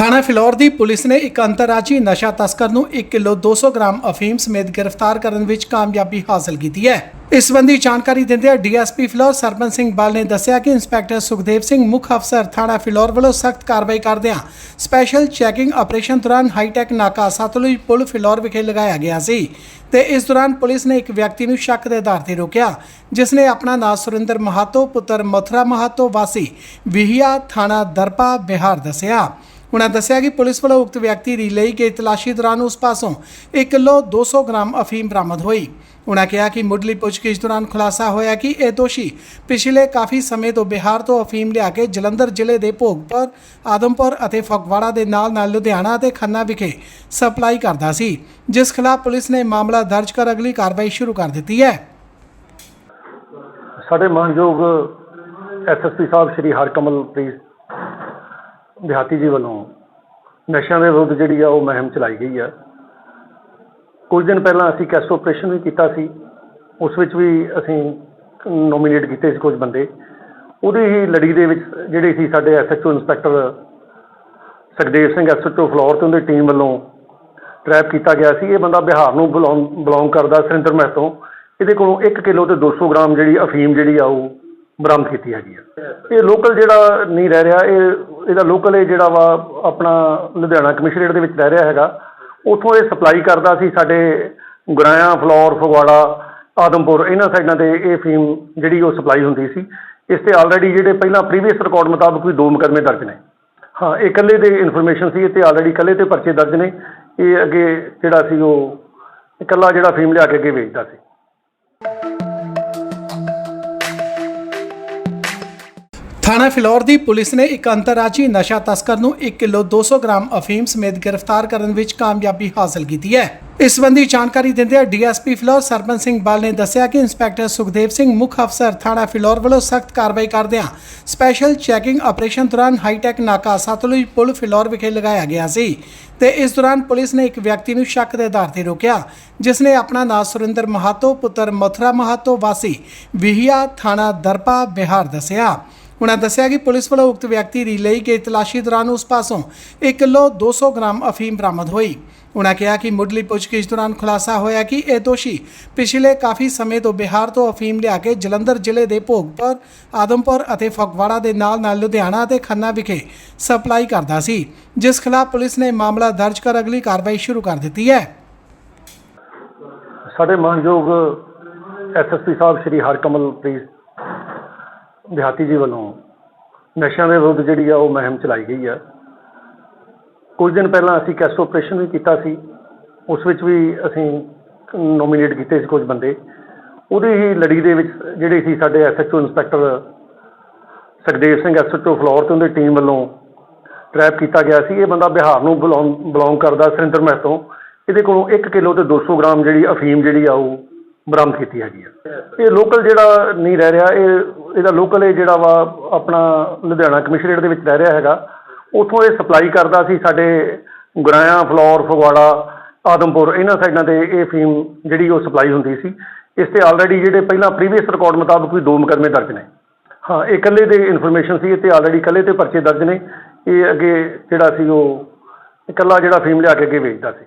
ਥਾਣਾ ਫਿਲੌਰ ਦੀ ਪੁਲਿਸ ਨੇ ਇੱਕ ਅੰਤਰਰਾਜੀ ਨਸ਼ਾ ਤਸਕਰ ਨੂੰ 1 ਕਿਲੋ 200 ਗ੍ਰਾਮ ਅਫੀਮ ਸਮੇਤ ਗ੍ਰਿਫਤਾਰ ਕਰਨ ਵਿੱਚ ਕਾਮਯਾਬੀ ਹਾਸਲ ਕੀਤੀ ਹੈ। ਇਸ ਸੰਬੰਧੀ ਜਾਣਕਾਰੀ ਦਿੰਦਿਆਂ ਡੀਐਸਪੀ ਫਿਲੌਰ ਸਰਪੰਚ ਸਿੰਘ ਬਾਲ ਨੇ ਦੱਸਿਆ ਕਿ ਇੰਸਪੈਕਟਰ ਸੁਖਦੇਵ ਸਿੰਘ ਮੁੱਖ ਅਫਸਰ ਥਾਣਾ ਫਿਲੌਰ ਵੱਲੋਂ ਸਖਤ ਕਾਰਵਾਈ ਕਰਦਿਆਂ ਸਪੈਸ਼ਲ ਚੈਕਿੰਗ ਆਪਰੇਸ਼ਨ ਦੌਰਾਨ ਹਾਈਟੈਕ ਨਾਕਾ ਸਤਲੁਜ ਪੁਲ ਫਿਲੌਰ ਵਿਖੇ ਲਗਾਇਆ ਗਿਆ ਸੀ ਤੇ ਇਸ ਦੌਰਾਨ ਪੁਲਿਸ ਨੇ ਇੱਕ ਵਿਅਕਤੀ ਨੂੰ ਸ਼ੱਕ ਦੇ ਆਧਾਰ ਤੇ ਰੋਕਿਆ, ਜਿਸ ਨੇ ਆਪਣਾ ਨਾਮ ਸੁਰਿੰਦਰ ਮਹਾਤੋ, ਪੁੱਤਰ ਮਥੁਰਾ ਮਹਾਤੋ ਵਾਸੀ ਵਿਹੀਆ ਥਾਣਾ ਦਰਪਾ ਬਿਹਾਰ ਦੱਸਿਆ। ਉਨ੍ਹਾਂ ਦੱਸਿਆ ਕਿ ਪੁਲਿਸ ਵੱਲੋਂ ਉਕਤ ਵਿਅਕਤੀ ਦੀ ਲਈ ਗਈ ਤਲਾਸ਼ੀ ਦੌਰਾਨ ਉਸ ਪਾਸੋਂ 1 ਕਿਲੋ 200 ਗ੍ਰਾਮ ਅਫੀਮ ਬਰਾਮਦ ਹੋਈ। ਉਨ੍ਹਾਂ ਕਿਹਾ ਕਿ ਮੁੱਢਲੀ ਪੁੱਛਗਿੱਛ ਦੌਰਾਨ ਖੁਲਾਸਾ ਹੋਇਆ ਕਿ ਇਹ ਦੋਸ਼ੀ ਪਿਛਲੇ ਕਾਫੀ ਸਮੇਂ ਤੋਂ ਬਿਹਾਰ ਤੋਂ ਅਫੀਮ ਲਿਆ ਕੇ ਜਲੰਧਰ ਜ਼ਿਲ੍ਹੇ ਦੇ ਭੋਗਪੁਰ, ਆਦਮਪੁਰ ਅਤੇ ਫਗਵਾੜਾ ਦੇ ਨਾਲ-ਨਾਲ ਲੁਧਿਆਣਾ ਅਤੇ ਖੰਨਾ ਵਿਖੇ ਸਪਲਾਈ ਕਰਦਾ ਸੀ, ਜਿਸ ਖਿਲਾਫ ਪੁਲਿਸ ਨੇ ਮਾਮਲਾ ਦਰਜ ਕਰ ਅਗਲੀ ਕਾਰਵਾਈ ਸ਼ੁਰੂ ਕਰ ਦਿੱਤੀ ਹੈ। ਸਾਡੇ ਮਾਨਯੋਗ ਐਸਐਸਪੀ ਸਾਹਿਬ ਸ਼੍ਰੀ ਹਰਕਮਲ ਦਿਹਾਤੀ ਜੀ ਵੱਲੋਂ ਨਸ਼ਿਆਂ ਦੇ ਵਿਰੁੱਧ ਜਿਹੜੀ ਆ ਉਹ ਮੁਹਿੰਮ ਚਲਾਈ ਗਈ ਆ। ਕੁਝ ਦਿਨ ਪਹਿਲਾਂ ਅਸੀਂ ਕੈਸਟ ਆਪਰੇਸ਼ਨ ਵੀ ਕੀਤਾ ਸੀ, ਉਸ ਵਿੱਚ ਵੀ ਅਸੀਂ ਨੋਮੀਨੇਟ ਕੀਤੇ ਸੀ ਕੁਝ ਬੰਦੇ। ਉਹਦੀ ਹੀ ਲੜੀ ਦੇ ਵਿੱਚ ਜਿਹੜੇ ਸੀ ਸਾਡੇ SHO inspector Sukhdev Singh SHO Phillaur ਤੇ ਉਹਦੀ ਟੀਮ ਵੱਲੋਂ ਟਰੈਪ ਕੀਤਾ ਗਿਆ ਸੀ। ਇਹ ਬੰਦਾ ਬਿਹਾਰ ਨੂੰ ਬਿਲੋਂਗ ਕਰਦਾ ਸੁਰਿੰਦਰ ਮਹਿਤੋਂ। ਇਹਦੇ ਕੋਲੋਂ 1 ਕਿਲੋ ਤੇ 200 ਗ੍ਰਾਮ ਜਿਹੜੀ ਅਫੀਮ ਜਿਹੜੀ ਆ ਉਹ ਬਰਾਮਦ ਕੀਤੀ ਹੈਗੀ ਆ। ਇਹ ਲੋਕਲ ਜਿਹੜਾ ਨਹੀਂ ਰਹਿ ਰਿਹਾ, ਇਹ, ਇਹਦਾ ਲੋਕਲ ਇਹ ਜਿਹੜਾ ਵਾ ਆਪਣਾ ਲੁਧਿਆਣਾ ਕਮਿਸ਼ਨਰੇਟ ਦੇ ਵਿੱਚ ਰਹਿ ਰਿਹਾ ਹੈਗਾ। ਉੱਥੋਂ ਇਹ ਸਪਲਾਈ ਕਰਦਾ ਸੀ ਸਾਡੇ ਗੁਰਾਇਆ, ਫਲੋਰ, ਫਗਵਾੜਾ, ਆਦਮਪੁਰ, ਇਹਨਾਂ ਸਾਈਡਾਂ ਤੇ ਇਹ ਫੀਮ ਜਿਹੜੀ ਉਹ ਸਪਲਾਈ ਹੁੰਦੀ ਸੀ। ਇਸ ਤੇ ਆਲਰੇਡੀ ਜਿਹੜੇ ਪਹਿਲਾਂ ਪ੍ਰੀਵੀਅਸ ਰਿਕਾਰਡ ਮੁਤਾਬਕ ਵੀ ਦੋ ਮੁਕੱਦਮੇ ਦਰਜ ਨੇ। ਹਾਂ, ਇਹ ਇਕੱਲੇ ਦੇ ਇਨਫੋਰਮੇਸ਼ਨ ਸੀ, ਇਹ ਤੇ ਆਲਰੇਡੀ ਇਕੱਲੇ ਤੇ ਪਰਚੇ ਦਰਜ ਨੇ। ਇਹ ਅੱਗੇ ਜਿਹੜਾ ਸੀ ਉਹ ਇਕੱਲਾ ਜਿਹੜਾ ਫੀਮ ਲਿਆ ਕੇ ਅੱਗੇ ਵੇਚਦਾ ਸੀ। ਥਾਣਾ ਫਿਲੌਰ ਦੀ ਪੁਲਿਸ ਨੇ ਇੱਕ ਅੰਤਰਰਾਜੀ ਨਸ਼ਾ ਤਸਕਰ ਨੂੰ 1 ਕਿਲੋ 200 ਗ੍ਰਾਮ ਅਫੀਮ ਸਮੇਤ ਗ੍ਰਿਫਤਾਰ ਕਰਨ ਵਿੱਚ ਕਾਮਯਾਬੀ ਹਾਸਲ ਕੀਤੀ ਹੈ। ਇਸ ਸੰਬੰਧੀ ਜਾਣਕਾਰੀ ਦਿੰਦਿਆਂ ਡੀਐਸਪੀ ਫਿਲੌਰ ਸਰਪੰਚ ਸਿੰਘ ਬਾਲ ਨੇ ਦੱਸਿਆ ਕਿ ਇੰਸਪੈਕਟਰ ਸੁਖਦੇਵ ਸਿੰਘ ਮੁੱਖ ਅਫਸਰ ਥਾਣਾ ਫਿਲੌਰ ਵੱਲੋਂ ਸਖਤ ਕਾਰਵਾਈ ਕਰਦਿਆਂ ਸਪੈਸ਼ਲ ਚੈਕਿੰਗ ਆਪਰੇਸ਼ਨ ਦੌਰਾਨ ਹਾਈਟੈਕ ਨਾਕਾ ਸਤਲੁਜ ਪੁਲ ਫਿਲੌਰ ਵਿਖੇ ਲਗਾਇਆ ਗਿਆ ਸੀ ਤੇ ਇਸ ਦੌਰਾਨ ਪੁਲਿਸ ਨੇ ਇੱਕ ਵਿਅਕਤੀ ਨੂੰ ਸ਼ੱਕ ਦੇ ਆਧਾਰ ਤੇ ਰੋਕਿਆ, ਜਿਸ ਨੇ ਆਪਣਾ ਨਾਮ ਸੁਰਿੰਦਰ ਮਹਾਤੋ, ਪੁੱਤਰ ਮਥੁਰਾ ਮਹਾਤੋ ਵਾਸੀ ਵਿਹੀਆ ਥਾਣਾ ਦਰਪਾ ਬਿਹਾਰ ਦੱਸਿਆ। ਉਨ੍ਹਾਂ ਦੱਸਿਆ ਕਿ ਪੁਲਿਸ ਵੱਲੋਂ ਉਕਤ ਵਿਅਕਤੀ ਦੀ ਲਈ ਗਈ ਤਲਾਸ਼ੀ ਦੌਰਾਨ ਉਸ ਪਾਸੋਂ 1 ਕਿਲੋ 200 ਗ੍ਰਾਮ ਅਫੀਮ ਬਰਾਮਦ ਹੋਈ। ਉਨ੍ਹਾਂ ਕਿਹਾ ਕਿ ਮੁੱਢਲੀ ਪੁੱਛਗਿੱਛ ਦੌਰਾਨ ਖੁਲਾਸਾ ਹੋਇਆ ਕਿ ਇਹ ਦੋਸ਼ੀ ਪਿਛਲੇ ਕਾਫੀ ਸਮੇਂ ਤੋਂ ਬਿਹਾਰ ਤੋਂ ਅਫੀਮ ਲਿਆ ਕੇ ਜਲੰਧਰ ਜ਼ਿਲ੍ਹੇ ਦੇ ਭੋਗਪੁਰ, ਆਦਮਪੁਰ ਅਤੇ ਫਗਵਾੜਾ ਦੇ ਨਾਲ-ਨਾਲ ਲੁਧਿਆਣਾ ਅਤੇ ਖੰਨਾ ਵਿਖੇ ਸਪਲਾਈ ਕਰਦਾ ਸੀ, ਜਿਸ ਖਿਲਾਫ ਪੁਲਿਸ ਨੇ ਮਾਮਲਾ ਦਰਜ ਕਰ ਅਗਲੀ ਕਾਰਵਾਈ ਸ਼ੁਰੂ ਕਰ ਦਿੱਤੀ ਹੈ। ਸਾਡੇ ਮਾਨਯੋਗ ਐਸਐਸਪੀ ਸਾਹਿਬ ਸ਼੍ਰੀ ਹਰਕਮਲ ਦਿਹਾਤੀ ਜੀ ਵੱਲੋਂ ਨਸ਼ਿਆਂ ਦੇ ਵਿਰੁੱਧ ਜਿਹੜੀ ਆ ਉਹ ਮੁਹਿੰਮ ਚਲਾਈ ਗਈ ਆ। ਕੁਝ ਦਿਨ ਪਹਿਲਾਂ ਅਸੀਂ ਕੈਸਟ ਆਪਰੇਸ਼ਨ ਵੀ ਕੀਤਾ ਸੀ, ਉਸ ਵਿੱਚ ਵੀ ਅਸੀਂ ਨੋਮੀਨੇਟ ਕੀਤੇ ਸੀ ਕੁਝ ਬੰਦੇ। ਉਹਦੀ ਹੀ ਲੜੀ ਦੇ ਵਿੱਚ ਜਿਹੜੇ ਸੀ ਸਾਡੇ SHO inspector Sukhdev Singh SHO Phillaur ਤੇ ਉਹਦੀ ਟੀਮ ਵੱਲੋਂ ਟਰੈਪ ਕੀਤਾ ਗਿਆ ਸੀ। ਇਹ ਬੰਦਾ ਬਿਹਾਰ ਨੂੰ ਬਿਲੋਂਗ ਬਿਲੋਂਗ ਕਰਦਾ ਸੁਰਿੰਦਰ ਮਹਿਤੋਂ। ਇਹਦੇ ਕੋਲੋਂ 1 ਕਿਲੋ ਤੇ 200 ਗ੍ਰਾਮ ਜਿਹੜੀ ਅਫੀਮ ਜਿਹੜੀ ਆ ਉਹ ਬਰਾਮਦ ਕੀਤੀ ਹੈਗੀ ਆ। ਇਹ ਲੋਕਲ ਜਿਹੜਾ ਨਹੀਂ ਰਹਿ ਰਿਹਾ, ਇਹ ਇਹਦਾ ਲੋਕਲ ਇਹ ਜਿਹੜਾ ਵਾ ਆਪਣਾ ਲੁਧਿਆਣਾ ਕਮਿਸ਼ਨਰੇਟ ਦੇ ਵਿੱਚ ਰਹਿ ਰਿਹਾ ਹੈਗਾ। ਉੱਥੋਂ ਇਹ ਸਪਲਾਈ ਕਰਦਾ ਸੀ ਸਾਡੇ ਗੁਰਾਇਆ, ਫਲੋਰ, ਫਗਵਾੜਾ, ਆਦਮਪੁਰ, ਇਹਨਾਂ ਸਾਈਡਾਂ ਤੇ ਇਹ ਫੀਮ ਜਿਹੜੀ ਉਹ ਸਪਲਾਈ ਹੁੰਦੀ ਸੀ। ਇਸ ਤੇ ਆਲਰੇਡੀ ਜਿਹੜੇ ਪਹਿਲਾਂ ਪ੍ਰੀਵੀਅਸ ਰਿਕਾਰਡ ਮੁਤਾਬਕ ਵੀ ਦੋ ਮੁਕੱਦਮੇ ਦਰਜ ਨੇ। ਹਾਂ, ਇਹ ਇਕੱਲੇ ਦੇ ਇਨਫੋਰਮੇਸ਼ਨ ਸੀ, ਇਹ ਤੇ ਆਲਰੇਡੀ ਇਕੱਲੇ ਤੇ ਪਰਚੇ ਦਰਜ ਨੇ। ਇਹ ਅੱਗੇ ਜਿਹੜਾ ਸੀ ਉਹ ਇਕੱਲਾ ਜਿਹੜਾ ਫੀਮ ਲਿਆ ਕੇ ਅੱਗੇ ਵੇਚਦਾ ਸੀ।